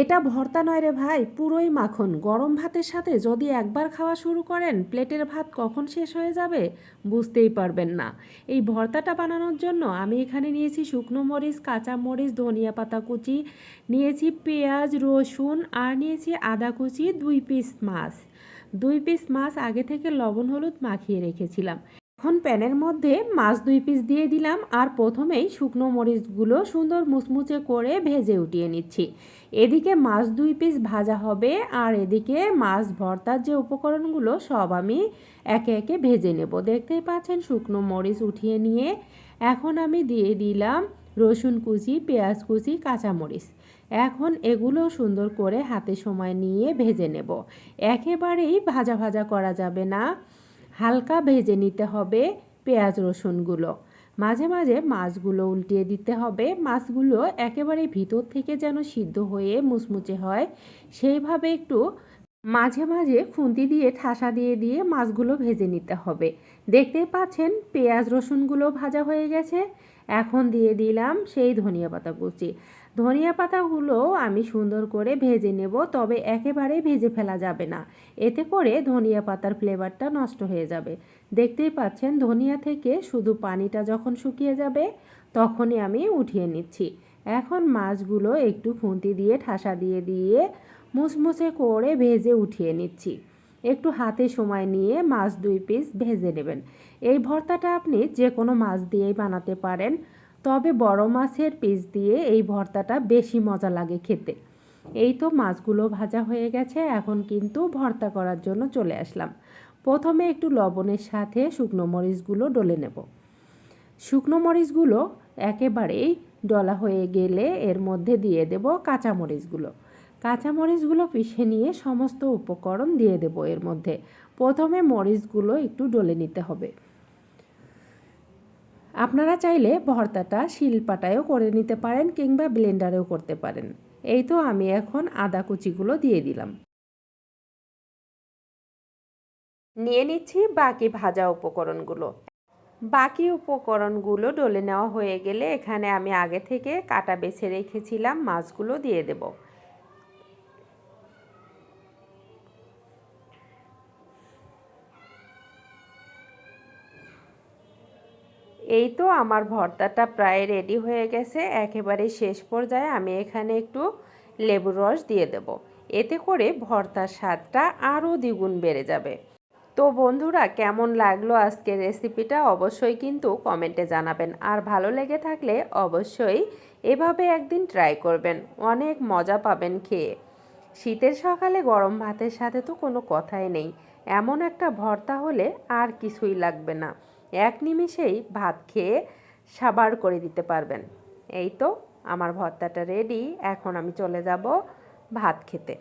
এটা ভর্তা নয় রে ভাই, পুরোই মাখন। গরম ভাতের সাথে যদি একবার খাওয়া শুরু করেন, প্লেটের ভাত কখন শেষ হয়ে যাবে বুঝতেই পারবেন না। এই ভর্তাটা বানানোর জন্য আমি এখানে নিয়েছি শুকনো মরিচ, কাঁচা মরিচ, ধনিয়া পাতা কুচি, নিয়েছি পেঁয়াজ, রসুন আর নিয়েছি আদা কুচি, দুই পিস মাছ। দুই পিস মাছ আগে থেকে লবণ হলুদ মাখিয়ে রেখেছিলাম। এখন প্যানের মধ্যে মাছ দুই পিস দিয়ে দিলাম আর প্রথমেই শুকনো মরিচগুলো সুন্দর মুচমুচে করে ভেজে উঠিয়ে নিচ্ছি। এদিকে মাছ দুই পিস ভাজা হবে আর এদিকে মাছ ভর্তার যে উপকরণগুলো সব আমি একে একে ভেজে নেব। দেখতেই পাচ্ছেন শুকনো মরিচ উঠিয়ে নিয়ে এখন আমি দিয়ে দিলাম রসুন কুচি, পেঁয়াজ কুচি কাঁচামরিচ এখন এগুলো সুন্দর করে হাতে সময় নিয়ে ভেজে নেব। একেবারেই ভাজা ভাজা করা যাবে না। হালকা ভেজে নিতে হবে পেঁয়াজ রসুনগুলো। মাঝে মাঝে মাছগুলো উল্টিয়ে দিতে হবে। মাছগুলো একেবারে ভিতর থেকে যেন সিদ্ধ হয়ে মুচমুচে হয়, সেইভাবে একটু মাঝে মাঝে খুন্তি দিয়ে, ঠাসা দিয়ে দিয়ে মাছগুলো ভেজে নিতে হবে। দেখতেই পাচ্ছেন পেঁয়াজ রসুনগুলো ভাজা হয়ে গেছে। এখন দিয়ে দিলাম সেই ধনিয়া পাতা কুচি। ধনিয়া পাতাগুলো আমি সুন্দর করে ভেজে নেব, তবে একেবারে ভেজে ফেলা যাবে না। এতে করে ধনিয়া পাতার ফ্লেভারটা নষ্ট হয়ে যাবে। দেখতেই পাচ্ছেন, ধনিয়া থেকে শুধু পানিটা যখন শুকিয়ে যাবে, তখনই আমি উঠিয়ে নিচ্ছি। এখন মাছগুলো একটু খুন্তি দিয়ে, ঠাসা দিয়ে দিয়ে মুসমুসে করে ভেজে উঠিয়ে নিচ্ছি। একটু হাতে সময় নিয়ে মাছ দুই পিস ভেজে নেবেন। এই ভর্তাটা আপনি যে কোনো মাছ দিয়েই বানাতে পারেন। তবে বড় মাছের পিস দিয়ে এই ভর্তাটা বেশি মজা লাগে খেতে। এই তো মাছগুলো ভাজা হয়ে গেছে, এখন কিন্তু ভর্তা করার জন্য চলে আসলাম। প্রথমে একটু লবণের সাথে শুকনো মরিচগুলো ডলে নেব। শুকনো মরিচগুলো একেবারেই ডলা হয়ে গেলে এর মধ্যে দিয়ে দেব কাঁচা মরিচগুলো। কাঁচা মরিচগুলো পিষে নিয়ে সমস্ত উপকরণ দিয়ে দেব এর মধ্যে। প্রথমে মরিচগুলো একটু ডলে নিতে হবে। আপনারা চাইলে ভর্তাটা শিলপাটায়ও করে নিতে পারেন কিংবা ব্লেন্ডারেও করতে পারেন। এই তো আমি এখন আদা কুচিগুলো দিয়ে দিলাম। নিয়ে নিচ্ছি বাকি ভাজা উপকরণগুলো। বাকি উপকরণগুলো ডলে নেওয়া হয়ে গেলে এখানে আমি আগে থেকে কাটা বেছে রেখেছিলাম, মাছগুলো দিয়ে দেবো। এই তো আমার ভর্তাটা প্রায় রেডি হয়ে গেছে। একেবারে শেষ পর্যায়ে আমি এখানে একটু লেবুর রস দিয়ে দেব। এতে করে ভর্তার স্বাদটা আরও দ্বিগুণ বেড়ে যাবে। তো বন্ধুরা, কেমন লাগল আজকের রেসিপিটা অবশ্যই কিন্তু কমেন্টে জানাবেন। আর ভালো লেগে থাকলে অবশ্যই এভাবে একদিন ট্রাই করবেন। অনেক মজা পাবেন খেয়ে। শীতের সকালে গরম ভাতের সাথে তো কোনো কথাই নেই। এমন একটা ভর্তা হলে আর কিছুই লাগবে না। এক নিমিষেই ভাত খেয়ে সাবার করে দিতে পারবেন। এই তো, আমার ভর্তাটা রেডি এখন আমি চলে যাব ভাত খেতে।